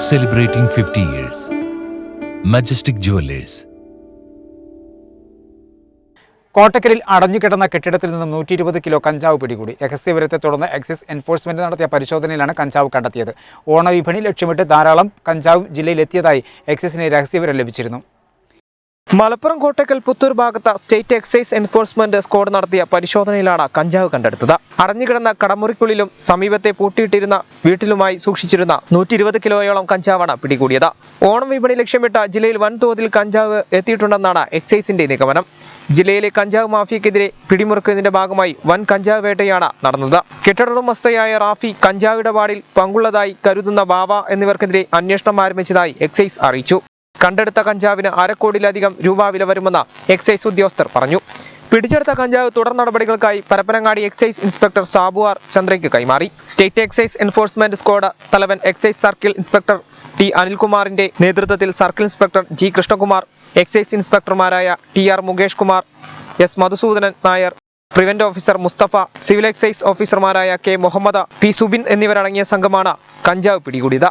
celebrating 50 years. Majestic Jewelers. കോട്ടക്കലിൽ അടഞ്ഞുകിടന്ന കെട്ടിടത്തിൽ നിന്നും നൂറ്റി ഇരുപത് കിലോ കഞ്ചാവ് പിടികൂടി രഹസ്യവിവരത്തെ തുടർന്ന് എക്സൈസ് എൻഫോഴ്സ്മെന്റ് നടത്തിയ പരിശോധനയിലാണ് കഞ്ചാവ് കണ്ടെത്തിയത് ഓണവിപണി ലക്ഷ്യമിട്ട് ധാരാളം കഞ്ചാവ് ജില്ലയിലെത്തിയതായി എക്സൈസിന് രഹസ്യവിവരം ലഭിച്ചിരുന്നു മലപ്പുറം കോട്ടക്കൽ പുത്തൂർ ഭാഗത്ത് സ്റ്റേറ്റ് എക്സൈസ് എൻഫോഴ്സ്മെന്റ് സ്ക്വാഡ് നടത്തിയ പരിശോധനയിലാണ് കഞ്ചാവ് കണ്ടെടുത്തത്. അടഞ്ഞുകിടന്ന കടമുറിക്കുള്ളിലും സമീപത്തെ പൂട്ടിയിട്ടിരുന്ന വീട്ടിലുമായി സൂക്ഷിച്ചിരുന്ന നൂറ്റി ഇരുപത് കിലോയോളം കഞ്ചാവാണ് പിടികൂടിയത്. ഓണം വിപണി ലക്ഷ്യമിട്ട ജില്ലയിൽ വൻതോതിൽ കഞ്ചാവ് എത്തിയിട്ടുണ്ടെന്നാണ് എക്സൈസിന്റെ നിഗമനം. ജില്ലയിലെ കഞ്ചാവ് മാഫിയക്കെതിരെ പിടിമുറുക്കുന്നതിന്റെ ഭാഗമായി വൻ കഞ്ചാവ് വേട്ടയാണ് നടന്നത്. കെട്ടിടമസ്ഥയായ റാഫി കഞ്ചാവ് ഇടപാടിൽ പങ്കുള്ളതായി കരുതുന്ന ബാവ എന്നിവർക്കെതിരെ അന്വേഷണം ആരംഭിച്ചതായി എക്സൈസ് അറിയിച്ചു. കണ്ടെടുത്ത കഞ്ചാവിന് അരക്കോടിയിലധികം രൂപ വില വരുമെന്ന് എക്സൈസ് ഉദ്യോഗസ്ഥർ പറഞ്ഞു. പിടിച്ചെടുത്ത കഞ്ചാവ് തുടർ നടപടികൾക്കായി പരപ്പനങ്ങാടി എക്സൈസ് ഇൻസ്പെക്ടർ സാബുആർ ചന്ദ്രയ്ക്ക് കൈമാറി. സ്റ്റേറ്റ് എക്സൈസ് എൻഫോഴ്സ്മെന്റ് സ്ക്വാഡ് തലവൻ എക്സൈസ് സർക്കിൾ ഇൻസ്പെക്ടർ ടി അനിൽകുമാറിന്റെ നേതൃത്വത്തിൽ circle inspector G Krishnakumar excise ഇൻസ്പെക്ടർമാരായ T R Mukesh Kumar S Madhusudanan Nair prevent officer Mustafa civil excise ഓഫീസർമാരായ കെ മുഹമ്മദ് പി സുബിൻ എന്നിവരടങ്ങിയ സംഘമാണ് കഞ്ചാവ് പിടികൂടിയത്.